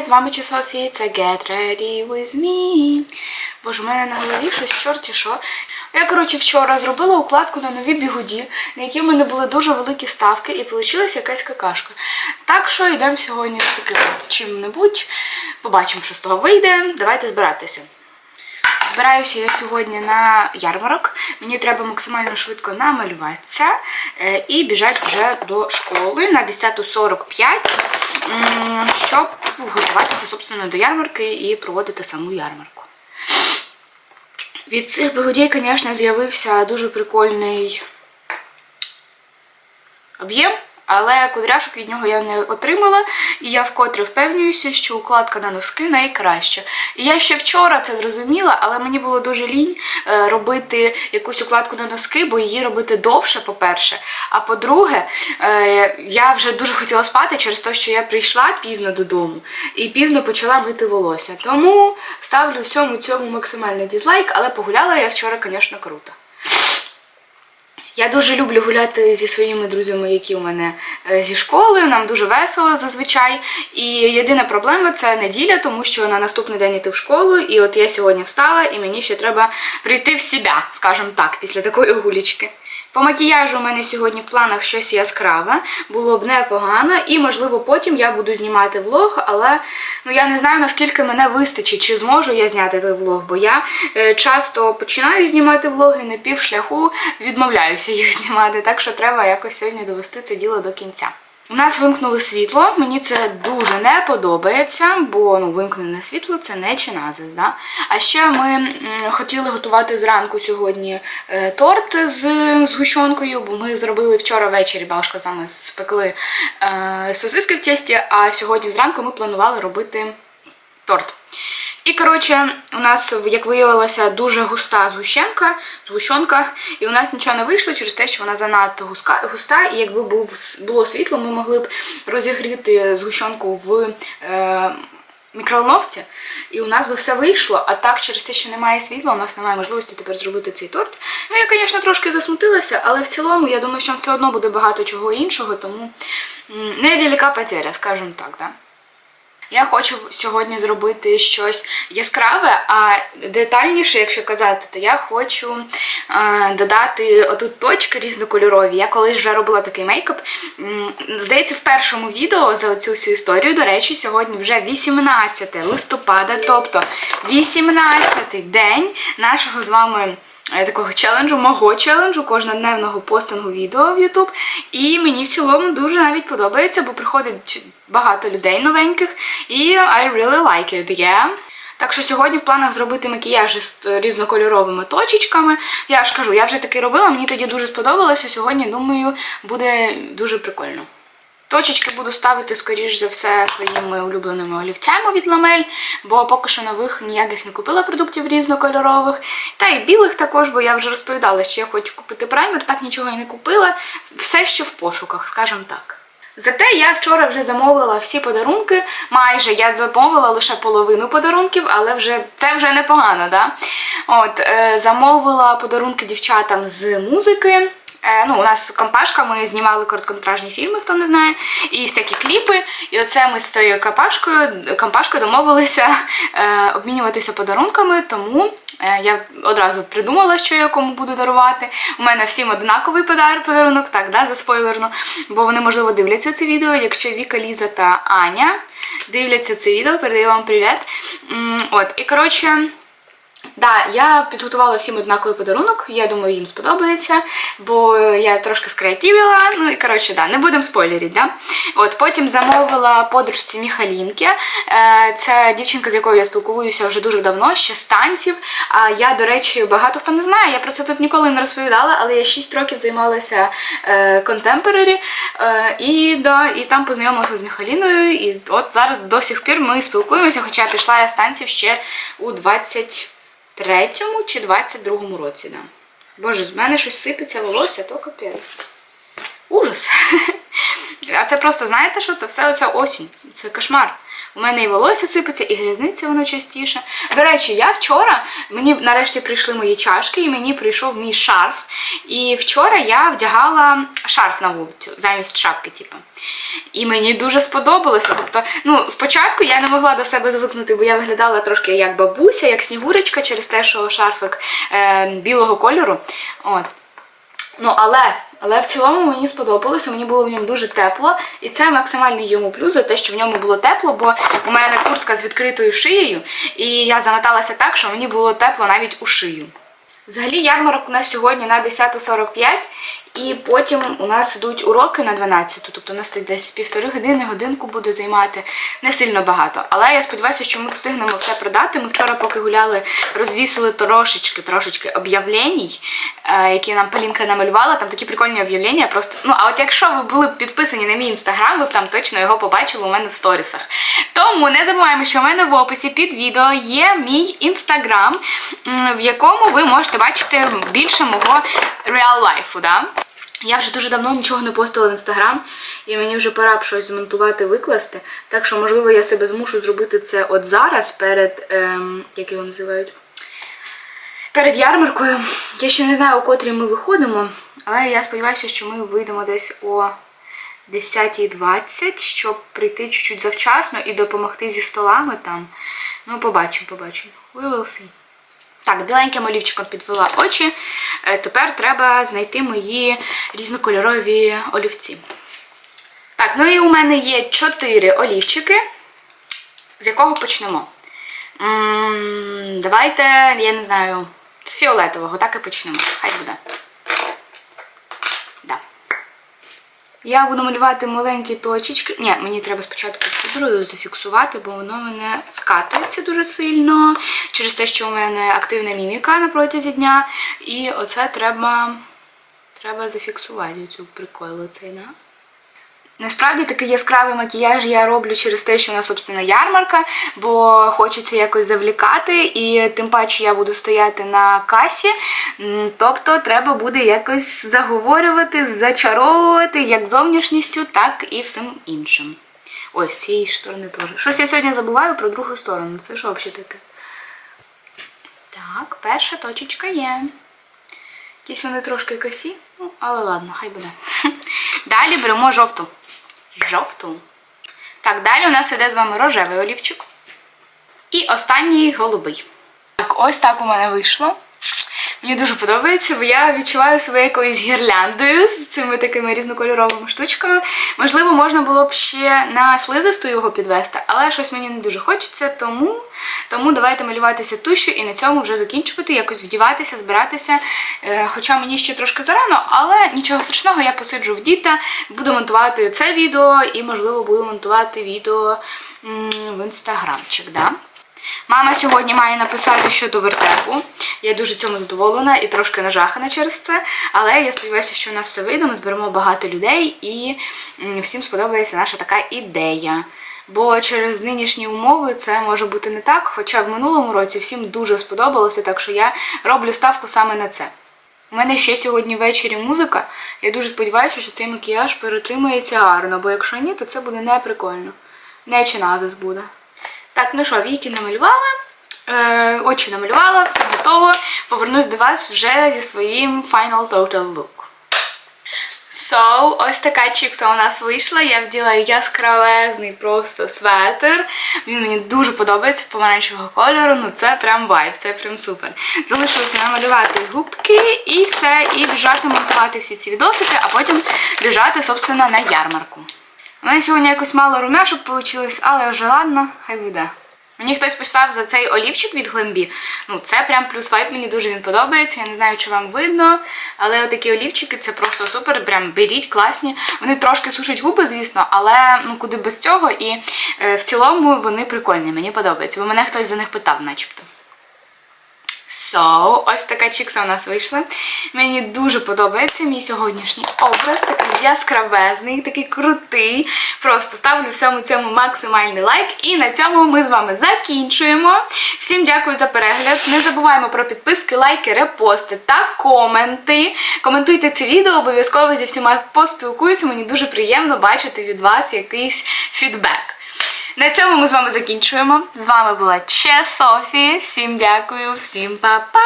З вами чи Софі, це Get Ready With Me. Боже, у мене на голові щось чорті що. Я, коротше, вчора зробила укладку на нові бігуді, на які в мене були дуже великі ставки, і вийшла якась какашка. Так що йдемо сьогодні з таким чим-небудь. Побачимо, що з того вийде. Давайте збиратися. Збираюся я сьогодні на ярмарок. Мені треба максимально швидко намалюватися е, і біжати вже до школи на 10.45, м, щоб готуватися, собственно, до ярмарки і проводити саму ярмарку. Від цих благодій, звісно, з'явився дуже прикольний об'єм, але кудряшок від нього я не отримала, і я вкотре впевнююся, що укладка на носки найкраща. І я ще вчора це зрозуміла, але мені було дуже лінь е, робити якусь укладку на носки, бо її робити довше, по-перше. А по-друге, е, я вже дуже хотіла спати через те, що я прийшла пізно додому і пізно почала мити волосся. Тому ставлю всьому цьому максимальний дізлайк, але погуляла я вчора, звісно, круто. Я дуже люблю гуляти зі своїми друзями, які у мене е, зі школи. Нам дуже весело зазвичай. І єдина проблема це неділя, тому що на наступний день йти в школу. І от я сьогодні встала, і мені ще треба прийти в себе, скажімо так, після такої гулічки. По макіяжу у мене сьогодні в планах щось яскраве, було б непогано, і можливо потім я буду знімати влог, але ну я не знаю наскільки мене вистачить, чи зможу я зняти той влог, бо я е, часто починаю знімати влоги на пів шляху відмовляюся їх знімати, так що треба якось сьогодні довести це діло до кінця. У нас вимкнули світло, мені це дуже не подобається, бо ну, вимкнене світло це не чиназис, да? А ще ми хотіли готувати зранку сьогодні е, торт з згущенкою, бо ми зробили вчора ввечері, бабушка з вами спекли е, сосиски в тісті, а сьогодні зранку ми планували робити торт. І, коротше, у нас, як виявилося, дуже густа згущенка, згущенка, і у нас нічого не вийшло через те, що вона занадто густа, і якби був, було світло, ми могли б розігріти згущенку в е, мікроволновці, і у нас би все вийшло, а так, через те, що немає світла, у нас немає можливості тепер зробити цей торт. Ну, я, звісно, трошки засмутилася, але в цілому, я думаю, що все одно буде багато чого іншого, тому невелика потеря, скажімо так, да. Я хочу сьогодні зробити щось яскраве, а детальніше, якщо казати, то я хочу е, додати отут точки різнокольорові. Я колись вже робила такий мейкап. Здається, в першому відео за цю всю історію, до речі, сьогодні вже 18 листопада, тобто 18-й день нашого з вами. Такого челенджу, мого челенджу, кожнодневного постингу відео в YouTube. І мені в цілому дуже навіть подобається, бо приходить багато людей новеньких. І I really like it, yeah. Так що сьогодні в планах зробити макіяжі з е, різнокольоровими точечками. Я ж кажу, я вже таки робила, мені тоді дуже сподобалося. Сьогодні, думаю, буде дуже прикольно. Точечки буду ставити, скоріш за все, своїми улюбленими олівцями від ламель, бо поки що нових ніяких не купила продуктів різнокольорових. Та й білих також, бо я вже розповідала, що я хочу купити праймер, так нічого і не купила. Все ще в пошуках, скажімо так. Зате я вчора вже замовила всі подарунки. Майже я замовила лише половину подарунків, але вже це вже непогано, да? От, е, замовила подарунки дівчатам з музики. Е, ну, у нас компашка, ми знімали короткометражні фільми, хто не знає, і всякі кліпи. І оце ми з цією компашкою, компашкою домовилися е, обмінюватися подарунками, тому е, я одразу придумала, що я кому буду дарувати. У мене всім однаковий подар- подарунок, так, да, заспойлерно, бо вони, можливо, дивляться це відео. Якщо Віка, Ліза та Аня дивляться це відео, передаю вам привіт. От, і коротше. Да, я підготувала всім однаковий подарунок, я думаю, їм сподобається, бо я трошки скреативила. Ну і коротше, да, не будемо спойлерити, да. От потім замовила подружці Міхалінки. Е, Це дівчинка, з якою я спілкуюся вже дуже давно, ще з танців. А я, до речі, багато хто не знає, я про це тут ніколи не розповідала, але я 6 років займалася контемпорарі, е, і, да, і там познайомилася з Міхаліною. І от зараз до сих пір ми спілкуємося, хоча пішла я з танців ще у 20 23-му чи 22-му році, да. Боже, з мене щось сипеться волосся, то капець. Ужас. А це просто, знаєте що? Це все оця осінь. Це кошмар. У мене і волосся сипеться, і грязниця воно частіше. До речі, я вчора мені нарешті прийшли мої чашки, і мені прийшов мій шарф. І вчора я вдягала шарф на вулицю замість шапки, типу. І мені дуже сподобалося. Тобто, ну, спочатку я не могла до себе звикнути, бо я виглядала трошки як бабуся, як снігурочка через те, що шарфик е, білого кольору. От. Ну, але, але в цілому мені сподобалося, мені було в ньому дуже тепло. І це максимальний йому плюс за те, що в ньому було тепло, бо у мене куртка з відкритою шиєю, і я замоталася так, що мені було тепло навіть у шию. Взагалі ярмарок у нас сьогодні на 10.45, і потім у нас йдуть уроки на 12, тобто у нас це десь півтори години, годинку буде займати не сильно багато. Але я сподіваюся, що ми встигнемо все продати. Ми вчора, поки гуляли, розвісили трошечки, трошечки об'явлень, е, які нам Полінка намалювала. Там такі прикольні об'явлення. Просто ну а от якщо ви були підписані на мій інстаграм, ви б там точно його побачили у мене в сторісах. Тому не забуваємо, що в мене в описі під відео є мій інстаграм, в якому ви можете бачити більше мого реал лайфу. Да? Я вже дуже давно нічого не постила в інстаграм, і мені вже пора б щось змонтувати, викласти. Так що, можливо, я себе змушу зробити це от зараз, перед. Ем, як його називають? Перед ярмаркою. Я ще не знаю, у котрій ми виходимо, але я сподіваюся, що ми вийдемо десь о 10.20, щоб прийти чуть-чуть завчасно і допомогти зі столами там. Ну, побачимо, побачимо. We will see. Так, біленьким олівчиком підвела очі. Е, Тепер треба знайти мої різнокольорові олівці. Так, ну і у мене є чотири олівчики. З якого почнемо? Давайте, я не знаю, з фіолетового, так і почнемо. Хай буде. Да. Я буду малювати маленькі точечки. Ні, мені треба спочатку пудрою зафіксувати, бо воно мене скатується дуже сильно через те, що у мене активна міміка на протязі дня. І оце треба, треба зафіксувати цю приколу цей, да? Насправді такий яскравий макіяж я роблю через те, що у нас, собственно, ярмарка, бо хочеться якось завлікати, і тим паче я буду стояти на касі. Тобто треба буде якось заговорювати, зачаровувати як зовнішністю, так і всім іншим. Ось, з цієї сторони теж. Щось я сьогодні забуваю про другу сторону. Це що взагалі таке? Так, перша точечка є. Якісь вони трошки косі, ну, але ладно, хай буде. Далі беремо жовту. Жовту. Так, далі у нас іде з вами рожевий олівчик. І останній голубий. Так, ось так у мене вийшло. Мені дуже подобається, бо я відчуваю себе якоюсь гірляндою з цими такими різнокольоровими штучками. Можливо, можна було б ще на слизисту його підвести, але щось мені не дуже хочеться, тому, тому давайте малюватися тушю і на цьому вже закінчувати, якось вдіватися, збиратися. Е, Хоча мені ще трошки зарано, але нічого страшного, я посиджу в діта, буду монтувати це відео і, можливо, буду монтувати відео в інстаграмчик. Да? Мама сьогодні має написати щодо вертепу. Я дуже цьому задоволена і трошки нажахана через це. Але я сподіваюся, що у нас все вийде, ми зберемо багато людей і всім сподобається наша така ідея. Бо через нинішні умови це може бути не так, хоча в минулому році всім дуже сподобалося, так що я роблю ставку саме на це. У мене ще сьогодні ввечері музика. Я дуже сподіваюся, що цей макіяж перетримається гарно, бо якщо ні, то це буде неприкольно. не. Не чиназис буде. Так, ну що, віки намалювала, е, очі намалювала, все готово. Повернусь до вас вже зі своїм final total look. So, ось така чіпса у нас вийшла. Я вділа яскравезний просто светр. Він мені дуже подобається помаранчевого кольору. Ну це прям вайб, це прям супер. Залишилося намалювати губки і все, і біжати монтувати всі ці відосики, а потім біжати, собственно, на ярмарку. У мене сьогодні якось мало румяшок вийшло, але вже ладно, хай буде. Мені хтось писав за цей олівчик від Глембі. Ну, це прям плюс вайп, мені дуже він подобається. Я не знаю, чи вам видно. Але отакі олівчики це просто супер. Прям беріть, класні. Вони трошки сушать губи, звісно, але ну куди без цього. І е, в цілому вони прикольні, мені подобаються. Бо мене хтось за них питав, начебто. So, ось така чікса у нас вийшла. Мені дуже подобається мій сьогоднішній образ, такий яскравезний, такий крутий. Просто ставлю всьому цьому максимальний лайк. І на цьому ми з вами закінчуємо. Всім дякую за перегляд. Не забуваємо про підписки, лайки, репости та коменти. Коментуйте це відео, обов'язково зі всіма поспілкуюся. Мені дуже приємно бачити від вас якийсь фідбек. На цьому ми з вами закінчуємо. З вами була Че Софі. Всім дякую, всім па-па!